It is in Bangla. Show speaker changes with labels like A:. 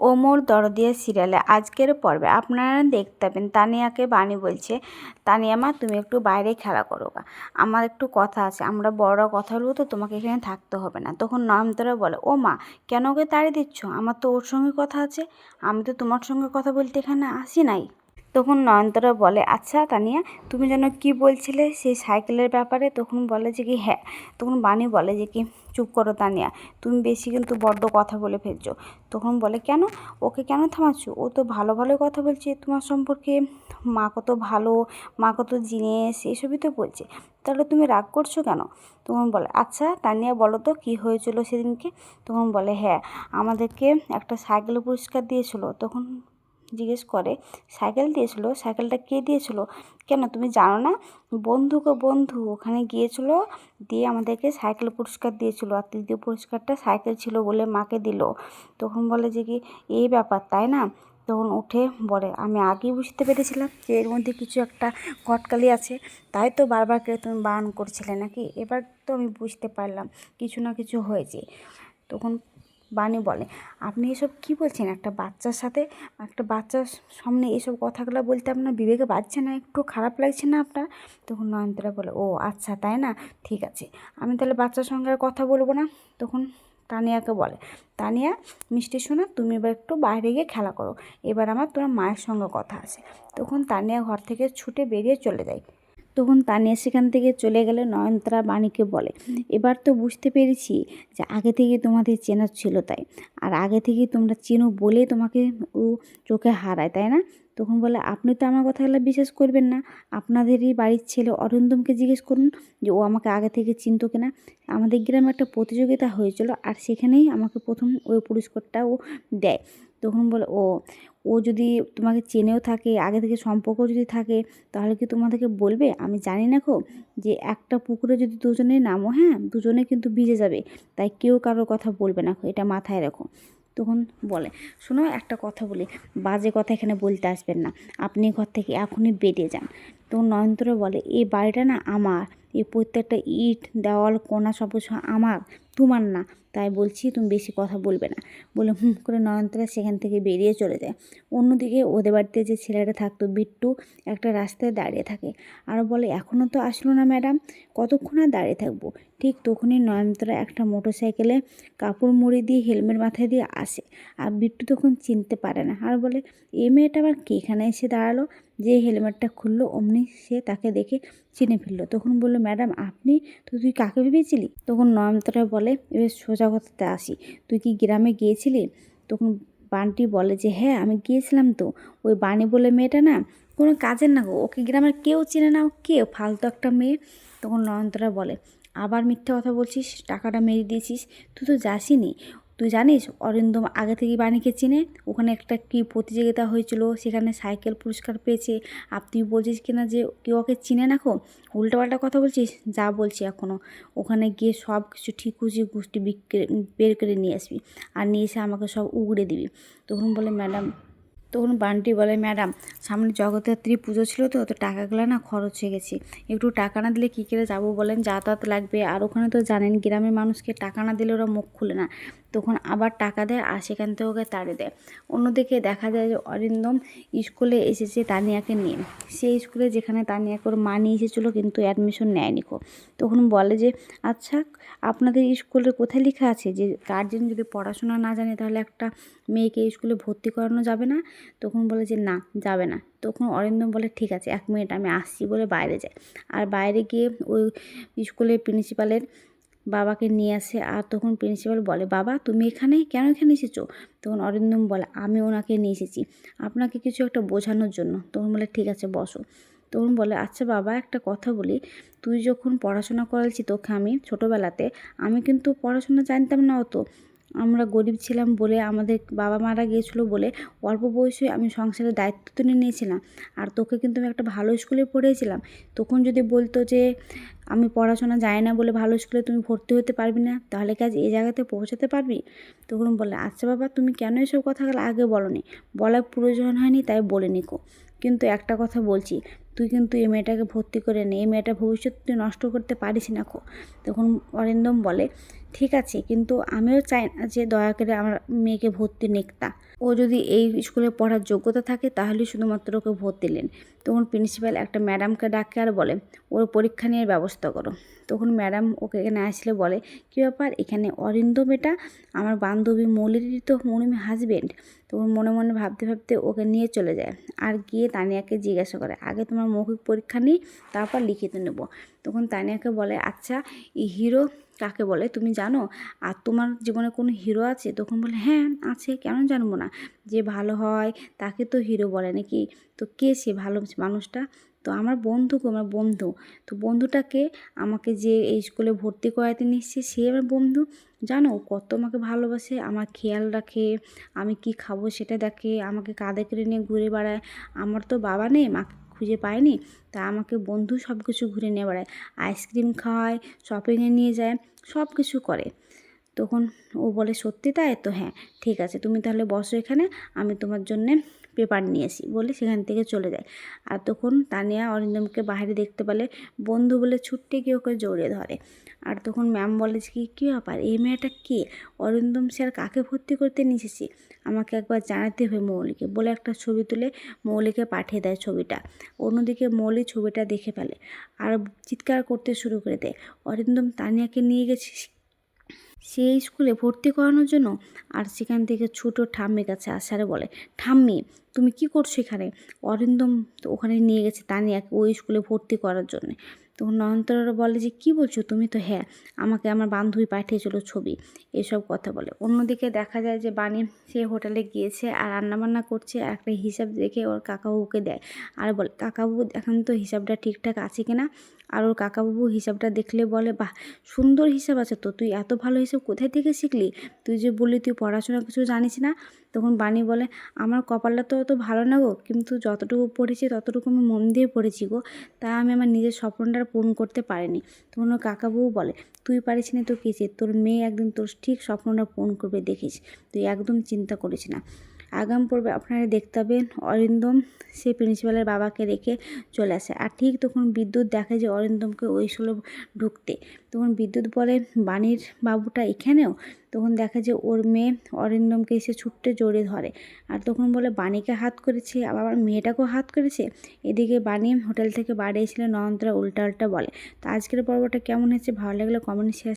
A: ওমর দরদিয়া সিরিয়ালে আজকের পর্বে আপনারা দেখতে পাবেন তানিয়াকে বাণী বলছে, তানিয়া মা, তুমি একটু বাইরে খেলা করো গা। আমার একটু কথা আছে, আমরা বড়রা কথা বলব তো তোমাকে এখানে থাকতে হবে না। তখন নয়নতারা বলে, ও মা, কেন ওকে তাড়ি দিচ্ছ? আমার তো ওর সঙ্গে কথা আছে। আমি তো তোমার সঙ্গে কথা বলতে এখানে আসি নাই। তখন নয়নতারা বলে আচ্ছা তানিয়া, তুমি যেন কি বলছিলে সেই সাইকেলের ব্যাপারে? তখন বলে যে কি হ্যাঁ। তখন বাণী বলে যে কি, চুপ করো তানিয়া, তুমি বেশি কিন্তু বড্ড কথা বলে ফেলছো। তখন বলে, কেন? ওকে কেন থামাচ্ছ? ও তো ভালো ভালো কথা বলছে, তোমার সম্পর্কে মা কত ভালো, মা কত জিনিস এসবই তো বলছে। তাহলে তুমি রাগ করছ কেন? তখন বলে আচ্ছা তানিয়া, বলো তো কী হয়েছিল সেদিনকে? তখন বলে হ্যাঁ আমাদেরকে একটা সাইকেল পুরস্কার দিয়েছিল। তখন জিজ্ঞেস করে, সাইকেল দিয়েছিল? সাইকেলটা কে দিয়েছিল? কেন? তুমি জানো না? বন্ধুকে বন্ধু, ওখানে গিয়েছিল, দিয়ে আমাদেরকে সাইকেল পুরস্কার দিয়েছিল। আর তৃতীয় পুরস্কারটা সাইকেল ছিল বলে মাকে দিল। তখন বলে যে কি, এই ব্যাপার, তাই না? তখন উঠে বলে, আমি আগেই বুঝতে পেরেছিলাম যে এর মধ্যে কিছু একটা কটকালি আছে। তাই তো বারবার করে তুমি বারণ করছিলে নাকি? এবার তো আমি বুঝতে পারলাম, কিছু না কিছু হয়েছে। তখন বাণী বলে। আপনি এসব কী বলছেন? একটা বাচ্চার সাথে, একটা বাচ্চার সামনে এসব কথাগুলো বলতে আপনার বিবেকে বাজছে না? একটু খারাপ লাগছে না আপনার? তখন নয়নতারা বলে, ও আচ্ছা তাই না? ঠিক আছে। আমি তাহলে বাচ্চার সঙ্গে আর কথা বলব না। তখন তানিয়াকে বলে, তানিয়া, মিষ্টি শোনা, তুমি এবার একটু বাইরে গিয়ে খেলা করো। এবার আমার তোমার মায়ের সঙ্গে কথা আছে। তখন তানিয়া ঘর থেকে ছুটে বেরিয়ে চলে যায়। তখন তানিয়া সেখান থেকে চলে গেলে নয়নতারা বাণীকে বলে, এবার তো বুঝতে পেরেছি যে আগে থেকে তোমাদের চেনা ছিল তাই। আর আগে থেকে তোমরা চেনো বলে তোমাকে ও চোখে হারায়, তাই না? তখন বলে, আপনি তো আমার কথাগুলো বিশ্বাস করবেন না। আপনাদেরই বাড়ির ছেলে অরিন্দমকে জিজ্ঞেস করুন যে ও আমাকে আগে থেকে চিনতো কিনা আমাদের গ্রামে একটা প্রতিযোগিতা হয়েছিল আর সেখানেই আমাকে প্রথম ওই পুরস্কারটা ও দেয়। তখন বলে, ও ও যদি তোমাকে চেনেও থাকে, আগে থেকে সম্পর্ক যদি থাকে, তাহলে কি তোমাদেরকে বলবে? আমি জানি না খো যে একটা পুকুরে যদি দুজনে নামো হ্যাঁ দুজনে কিন্তু ভিজে যাবে। তাই কেউ কারোর কথা বলবে না এটা মাথায় রাখো। তখন বলে, শোনো, একটা কথা বলি, বাজে কথা এখানে বলতে আসবেন না। আপনি ঘর থেকে এখনই বেরিয়ে যান। তখন নয়নতরা বলে, এই বাড়িটা না আমার। এই প্রত্যেকটা ইট, দেওয়াল কোনা সব আমার, তোমার না। তাই বলছি তুমি বেশি কথা বলবে না। বলে হুম করে নয়নতারা সেখান থেকে বেরিয়ে চলে যায়। অন্যদিকে ওদের বাড়িতে যে ছেলেটা থাকতো, বিট্টু, একটা রাস্তায় দাঁড়িয়ে থাকে। আর বলে এখনও তো আসলো না ম্যাডাম, কতক্ষণ আর দাঁড়িয়ে থাকব? ঠিক তখনই নয়নতারা একটা মোটর সাইকেলে কাপড় মুড়ি দিয়ে হেলমেট মাথায় দিয়ে আসে। আর বিট্টু তখন চিনতে পারে না। আর বলে, এ মেয়েটা আবার কে এখানে এসে দাঁড়াল? যে হেলমেটটা খুললো, অমনি সে তাকে দেখে চিনে ফেলল। তখন বলল, ম্যাডাম, আপনি তো তুই কাকে ভেবেছিলি? তখন নয়নতারা বলে, এবার সোজা কথাতে আসি। তুই কি গ্রামে গিয়েছিলি? তখন বানটি বলে যে হ্যাঁ আমি গিয়েছিলাম তো। ওই বানি বলে মেয়েটা না, কোনো কাজের না গো। ওকে গ্রামের কেউ চেনে না। ও কে? ফালতু একটা মেয়ে। তখন নয়নতারা বলে, আবার মিথ্যা কথা বলছিস? টাকাটা মেরে দিয়েছিস? তুই তো যাসিনি তুই জানিস অরিন্দম আগে থেকেই বাণীকে চিনে? ওখানে একটা কি প্রতিযোগিতা হয়েছিল, সেখানে সাইকেল পুরস্কার পেয়েছে। আর তুই বলছিস কিনা যে কেউ ওকে চিনে না খো উল্টোপাল্টা কথা বলছিস? যা বলছি এখনও ওখানে গিয়ে সব কিছু ঠিকুচি গুষ্টি বিক্রি, বের করে নিয়ে আসবি। আর নিয়ে এসে আমাকে সব উগড়ে দিবি। তখন বলে, ম্যাডাম তখন বান্টি বলে, ম্যাডাম, সামনে জগদ্ধাত্রী পুজো ছিল তো তো টাকাগুলো না খরচ হয়ে গেছে। একটু টাকা না দিলে কী করে যাব বলেন? যাতায়াত লাগবে। আর ওখানে তো জানেন, গ্রামের মানুষকে টাকা না দিলে ওরা মুখ খুলে না। তখন আবার টাকা দেয় আর সেখান থেকে ওকে তাড়ে দেয়। অন্যদিকে দেখা যায় যে অরিন্দম স্কুলে এসেছে তানিয়াকে নিয়ে। সেই স্কুলে যেখানে তানিয়াকে ওর মা নিয়ে এসেছিল কিন্তু অ্যাডমিশন নেয়নি কো। তখন বলে যে আচ্ছা আপনাদের স্কুলের কোথায় লেখা আছে যে গার্জেন যদি পড়াশোনা না জানে তাহলে একটা মেয়েকে স্কুলে ভর্তি করানো যাবে না? তখন বলে যে, না, যাবে না। তখন অরিন্দম বলে, ঠিক আছে, এক মিনিট, আমি আসছি, বলে বাইরে যায়। আর বাইরে গিয়ে ওই স্কুলের প্রিন্সিপালের বাবাকে নিয়ে আসে। আর তখন প্রিন্সিপাল বলে, বাবা, তুমি এখানে কেন এখানে এসেছ? তখন অরিন্দম বলে, আমি ওনাকে নিয়ে এসেছি আপনাকে কিছু একটা বোঝানোর জন্য। তখন বলে, ঠিক আছে, বসো। তখন বলে আচ্ছা বাবা, একটা কথা বলি। তুই যখন পড়াশোনা করালছি তোকে আমি ছোটোবেলাতে, আমি কিন্তু পড়াশোনা জানতাম না অত। আমরা গরিব ছিলাম বলে আমাদের বাবা মারা গিয়েছিল বলে অল্প বয়সে আমি সংসারের দায়িত্ব তুলে নিয়েছিলাম। আর তোকে কিন্তু আমি একটা ভালো স্কুলে পড়িয়েছিলাম। তখন যদি বলতো যে, আমি পড়াশোনা যাই না বলে ভালো স্কুলে তুমি ভর্তি হতে পারবি না, তাহলে কি আজ এই জায়গাতে পৌঁছাতে পারবি? তখন বলে আচ্ছা বাবা, তুমি কেন এসব কথাগুলো আগে বলো নি বলার প্রয়োজন হয়নি, তাই বলে নিকো। কিন্তু একটা কথা বলছি, তুই কিন্তু এই মেয়েটাকে ভর্তি করে নে, এই মেয়েটা ভবিষ্যৎ তুই নষ্ট করতে পারিস না খো। তখন অরিন্দম বলে, ঠিক আছে, কিন্তু আমিও চাই না যে দয়া করে আমার মেয়েকে ভর্তি নেকতা ও যদি এই স্কুলে পড়ার যোগ্যতা থাকে, তাহলে শুধুমাত্র ওকে ভর্তি দিলেন। তখন প্রিন্সিপাল একটা ম্যাডামকে ডাকে আর বলে, ওর পরীক্ষা নিয়ে ব্যবস্থা করো। তখন ম্যাডাম ওকে এখানে আসলে বলে, কী ব্যাপার? এখানে অরিন্দম এটা আমার বান্ধবী মৌলিরই তো মনে হাজবেন্ড তখন মনে মনে ভাবতে ভাবতে ওকে নিয়ে চলে যায়। আর গিয়ে তানিয়াকে জিজ্ঞাসা করে, আগে তোমার মৌখিক পরীক্ষা নিই, তারপর লিখিত নেব। তখন তানিয়াকে বলে আচ্ছা এই হিরো কাকে বলে? তুমি জানো? আর তোমার জীবনে কোনো হিরো আছে? তখন বলে হ্যাঁ আছে। কেন জানব না? যে ভালো হয় তাকে তো হিরো বলে নাকি? তো কে সে ভালো মানুষটা? তো আমার বন্ধু গো, আমার বন্ধু। তো বন্ধুটাকে আমাকে যে এই স্কুলে ভর্তি করাতে নিচ্ছে সে আমার বন্ধু। জানো? কত আমাকে ভালোবাসে আমার খেয়াল রাখে আমি কি খাব সেটা দেখে আমাকে কাঁধে করে নিয়ে ঘুরে বেড়ায়। আমার তো বাবা নেই মাকে খুঁজে পায়নি, তা আমাকে বন্ধু সব কিছু ঘুরে নিয়ে বেড়ায়। আইসক্রিম খাওয়ায় শপিংয়ে নিয়ে যায় সব কিছু করে। তখন ও বলে, সত্যি তাই? তো হ্যাঁ ঠিক আছে, তুমি তাহলে বসো এখানে, আমি তোমার জন্যে পেপার নিয়ে আসি, বলে সেখান থেকে চলে যায়। আর তখন তানিয়া অরিন্দমকে বাইরে দেখতে পেলে বন্ধু বলে ছুটতে গিয়ে ওকে জড়িয়ে ধরে। আর তখন ম্যাম বলে কি, কী ব্যাপার? এই মেয়েটা কে? অরিন্দম স্যার কাকে ভর্তি করতে নিয়ে এসেছি আমাকে একবার জানাতে হবে মৌলিকে। বলে একটা ছবি তুলে মৌলিকে পাঠিয়ে দেয় ছবিটা। অন্যদিকে মৌলি ছবিটা দেখে ফেলে। আর চিৎকার করতে শুরু করে দেয়। অরিন্দম তানিয়াকে নিয়ে গেছে সেই স্কুলে ভর্তি করানোর জন্য আর সেখান থেকে ছোটো ঠাম্মির কাছে আসারে বলে, ঠাম্মি, তুমি কি করছ এখানে? অরিন্দম ওখানে নিয়ে গেছে তানিয়াকে ওই স্কুলে ভর্তি করার জন্য। তখন নয়নতারা বলে যে, কি বলছো তুমি তো? হ্যাঁ আমাকে আমার বান্ধবী পাঠিয়েছিল ছবি। এসব কথা বলে। অন্যদিকে দেখা যায় যে বাণী সে হোটেলে গিয়েছে আর রান্নাবান্না করছে একটা হিসাব দেখে ওর কাকাবাবুকে দেয়। আর বলে কাকাবাবু এখন তো হিসাবটা ঠিকঠাক আছে কিনা? আর ওর কাকাবাবু হিসাবটা দেখলে বলে, বাহ, সুন্দর হিসাব আছে তো, তুই এত ভালো হিসাব কোথায় থেকে শিখলি? তুই যে বললি, তুই পড়াশোনা কিছু জানিস না? তখন বাণী বলে, আমার কপালটা তো অত ভালো না গো, কিন্তু যতটুকু পড়েছি ততটুকু আমি মন দিয়ে পড়েছি গো। তা আমি আমার নিজের স্বপ্নটা পূরণ করতে পারিনি। তখন ওর কাকাবাবু বলে, তুই পারিস না তো কিসে তোর মেয়ে একদিন তোর ঠিক স্বপ্নটা পূরণ করবে দেখিস। তুই একদম চিন্তা করিস না। আগাম পর্বে আপনারা দেখতে পাবেন অরিন্দম, সে প্রিন্সিপালের বাবাকে রেখে চলে আসে। আর ঠিক তখন বিদ্যুৎ দেখে যে অরিন্দমকে ওই সুলভ ঢুকতে। তখন বিদ্যুৎ বলে, বাণীর বাবুটা এখানেও? তখন দেখা যে ওর মেয়ে অরিন্দমকে এসে ছুটতে জড়িয়ে ধরে। আর তখন বলে, বাণীকে হাত করেছে, আবার মেয়েটাকেও হাত করেছে? এদিকে বাণী হোটেল থেকে বাড়ি এসেছিল, নয়নতারা উল্টা উল্টা বলে। তো আজকের পর্বটা কেমন হয়েছে, ভালো লাগলে কমেন্ট শেয়ার